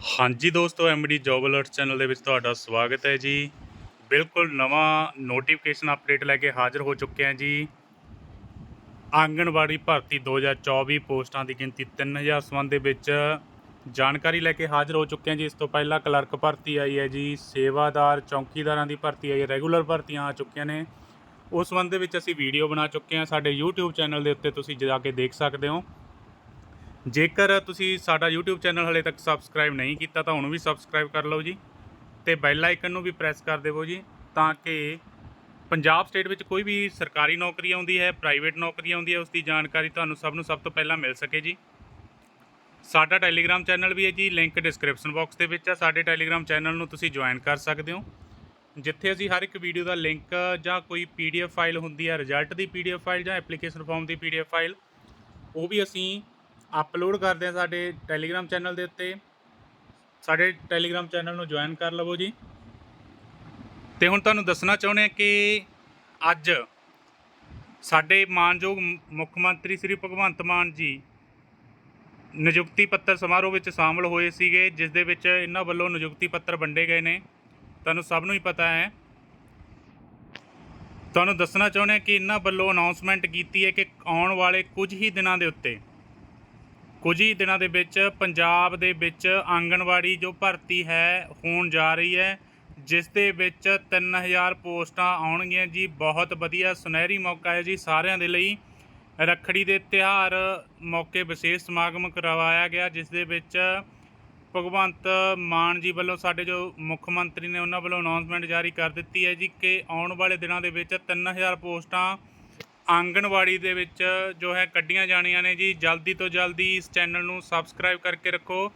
ਹਾਂਜੀ ਦੋਸਤੋ MD job alert channel ਦੇ ਵਿੱਚ ਤੁਹਾਡਾ ਸਵਾਗਤ ਹੈ ਜੀ। ਬਿਲਕੁਲ ਨਵਾਂ ਨੋਟੀਫਿਕੇਸ਼ਨ ਅਪਡੇਟ ਲੈ ਕੇ ਹਾਜ਼ਰ ਹੋ ਚੁੱਕੇ ਹਾਂ ਜੀ। ਆਂਗਣਵਾੜੀ ਭਰਤੀ 2024 ਪੋਸਟਾਂ ਦੀ ਗਿਣਤੀ 3000 ਸੰਬੰਧ ਦੇ ਵਿੱਚ ਜਾਣਕਾਰੀ ਲੈ ਕੇ ਹਾਜ਼ਰ ਹੋ ਚੁੱਕੇ ਹਾਂ ਜੀ। ਇਸ ਤੋਂ ਪਹਿਲਾਂ ਕਲਰਕ ਭਰਤੀ ਆਈ ਹੈ ਜੀ, ਸੇਵਾਦਾਰ, ਚੌਕੀਦਾਰਾਂ ਦੀ ਭਰਤੀ ਆਈ ਹੈ, ਰੈਗੂਲਰ ਭਰਤੀਆਂ ਆ ਚੁੱਕੀਆਂ ਨੇ। ਉਸ ਸੰਬੰਧ ਦੇ ਵਿੱਚ ਅਸੀਂ ਵੀਡੀਓ ਬਣਾ ਚੁੱਕੇ ਹਾਂ। ਸਾਡੇ YouTube ਚੈਨਲ ਦੇ ਉੱਤੇ ਤੁਸੀਂ ਜਾ ਕੇ ਦੇਖ ਸਕਦੇ ਹੋ। ਜੇਕਰ ਤੁਸੀਂ ਸਾਡਾ YouTube ਚੈਨਲ ਹਲੇ ਤੱਕ ਸਬਸਕ੍ਰਾਈਬ ਨਹੀਂ ਕੀਤਾ ਤਾਂ ਹੁਣ ਵੀ ਸਬਸਕ੍ਰਾਈਬ ਕਰ ਲਓ ਜੀ ਤੇ ਬੈਲ ਆਈਕਨ ਨੂੰ ਵੀ ਪ੍ਰੈਸ ਕਰ ਦੇਵੋ ਜੀ ਤਾਂ ਕਿ ਪੰਜਾਬ ਸਟੇਟ ਵਿੱਚ ਕੋਈ ਵੀ ਸਰਕਾਰੀ ਨੌਕਰੀ ਆਉਂਦੀ ਹੈ ਪ੍ਰਾਈਵੇਟ ਨੌਕਰੀ ਆਉਂਦੀ ਹੈ ਉਸ ਦੀ ਜਾਣਕਾਰੀ ਤੁਹਾਨੂੰ ਸਭ ਨੂੰ ਸਭ ਤੋਂ ਪਹਿਲਾਂ ਮਿਲ ਸਕੇ ਜੀ। ਸਾਡਾ ਟੈਲੀਗ੍ਰਾਮ ਚੈਨਲ ਵੀ ਹੈ ਜੀ ਲਿੰਕ ਡਿਸਕ੍ਰਿਪਸ਼ਨ ਬਾਕਸ ਦੇ ਵਿੱਚ ਹੈ ਸਾਡੇ ਟੈਲੀਗ੍ਰਾਮ ਚੈਨਲ ਨੂੰ ਤੁਸੀਂ ਜੁਆਇਨ ਕਰ ਸਕਦੇ ਹੋ। ਜਿੱਥੇ ਅਸੀਂ ਹਰ ਇੱਕ ਵੀਡੀਓ ਦਾ ਲਿੰਕ ਜਾਂ ਕੋਈ ਪੀਡੀਐਫ ਫਾਈਲ ਹੁੰਦੀ ਹੈ ਰਿਜ਼ਲਟ ਦੀ ਪੀਡੀਐਫ ਫਾਈਲ ਜਾਂ ਐਪਲੀਕੇਸ਼ਨ ਫਾਰਮ ਦੀ ਪੀਡੀਐਫ ਫਾਈਲ ਉਹ ਵੀ ਅਸੀਂ ਅਪਲੋਡ ਕਰਦੇ ਹਾਂ ਸਾਡੇ ਟੈਲੀਗ੍ਰਾਮ ਚੈਨਲ ਦੇ ਉੱਤੇ। ਸਾਡੇ ਟੈਲੀਗ੍ਰਾਮ ਚੈਨਲ ਨੂੰ ਜੁਆਇਨ ਕਰ ਲਵੋ ਜੀ। ਤੇ ਹੁਣ ਤੁਹਾਨੂੰ ਦੱਸਣਾ ਚਾਹੁੰਦੇ ਹਾਂ ਕਿ ਅੱਜ ਸਾਡੇ ਮਾਨਯੋਗ ਮੁੱਖ ਮੰਤਰੀ ਸ੍ਰੀ ਭਗਵੰਤ ਮਾਨ ਜੀ ਨਿਯੁਕਤੀ ਪੱਤਰ ਸਮਾਰੋਹ ਵਿੱਚ ਸ਼ਾਮਲ ਹੋਏ ਸੀਗੇ, ਜਿਸ ਦੇ ਵਿੱਚ ਇਹਨਾਂ ਵੱਲੋਂ ਨਿਯੁਕਤੀ ਪੱਤਰ ਵੰਡੇ ਗਏ ਨੇ। ਤੁਹਾਨੂੰ ਸਭ ਨੂੰ ਹੀ ਪਤਾ ਹੈ। ਤੁਹਾਨੂੰ ਦੱਸਣਾ ਚਾਹੁੰਦੇ ਹਾਂ ਕਿ ਇਹਨਾਂ ਵੱਲੋਂ ਅਨਾਉਂਸਮੈਂਟ ਕੀਤੀ ਹੈ ਕਿ ਆਉਣ ਵਾਲੇ ਕੁਝ ਹੀ ਦਿਨਾਂ ਦੇ ਉੱਤੇ ਕੁਝ ਹੀ ਦਿਨਾਂ ਦੇ ਵਿੱਚ ਪੰਜਾਬ ਦੇ ਵਿੱਚ ਆਂਗਣਵਾੜੀ ਜੋ ਭਰਤੀ ਹੈ, ਹੋਣ ਜਾ ਰਹੀ ਹੈ, ਜਿਸ ਦੇ ਵਿੱਚ 3000 ਪੋਸਟਾਂ ਆਉਣਗੀਆਂ ਜੀ। ਬਹੁਤ ਵਧੀਆ ਸੁਨਹਿਰੀ ਮੌਕਾ ਹੈ ਜੀ ਸਾਰਿਆਂ ਦੇ ਲਈ। ਰੱਖੜੀ ਦੇ ਤਿਉਹਾਰ ਮੌਕੇ ਵਿਸ਼ੇਸ਼ ਸਮਾਗਮ ਕਰਵਾਇਆ ਗਿਆ, ਜਿਸ ਦੇ ਵਿੱਚ ਭਗਵੰਤ ਮਾਨ ਜੀ ਵੱਲੋਂ ਸਾਡੇ ਜੋ ਮੁੱਖ ਮੰਤਰੀ ਨੇ ਉਹਨਾਂ ਵੱਲੋਂ ਅਨਾਉਂਸਮੈਂਟ ਜਾਰੀ ਕਰ ਦਿੱਤੀ ਹੈ ਜੀ ਕਿ ਆਉਣ ਵਾਲੇ ਦਿਨਾਂ ਦੇ ਵਿੱਚ 3000 ਪੋਸਟਾਂ ਆਂਗਣਵਾੜੀ ਦੇ ਵਿੱਚ ਜੋ ਹੈ ਕੱਢੀਆਂ ਜਾਣੀਆਂ ਨੇ ਜੀ। ਜਲਦੀ ਤੋਂ ਜਲਦੀ ਇਸ ਚੈਨਲ ਨੂੰ ਸਬਸਕ੍ਰਾਈਬ ਕਰਕੇ ਰੱਖੋ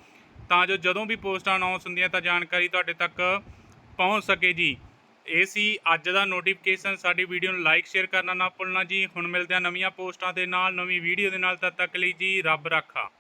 ਤਾਂ ਜੋ ਜਦੋਂ ਵੀ ਪੋਸਟਾਂ ਅਨਾਉਂਸ ਹੁੰਦੀਆਂ ਤਾਂ ਜਾਣਕਾਰੀ ਤੁਹਾਡੇ ਤੱਕ ਪਹੁੰਚ ਸਕੇ ਜੀ। ਇਹ ਸੀ ਅੱਜ ਦਾ ਨੋਟੀਫਿਕੇਸ਼ਨ ਸਾਡੀ ਵੀਡੀਓ ਨੂੰ ਲਾਈਕ ਸ਼ੇਅਰ ਕਰਨਾ ਨਾ ਭੁੱਲਣਾ ਜੀ। ਹੁਣ ਮਿਲਦੇ ਹਾਂ ਨਵੀਆਂ ਪੋਸਟਾਂ ਦੇ ਨਾਲ, ਨਵੀਂ ਵੀਡੀਓ ਦੇ ਨਾਲ। ਤਦ ਤੱਕ ਲਈ ਜੀ ਰੱਬ ਰਾਖਾ।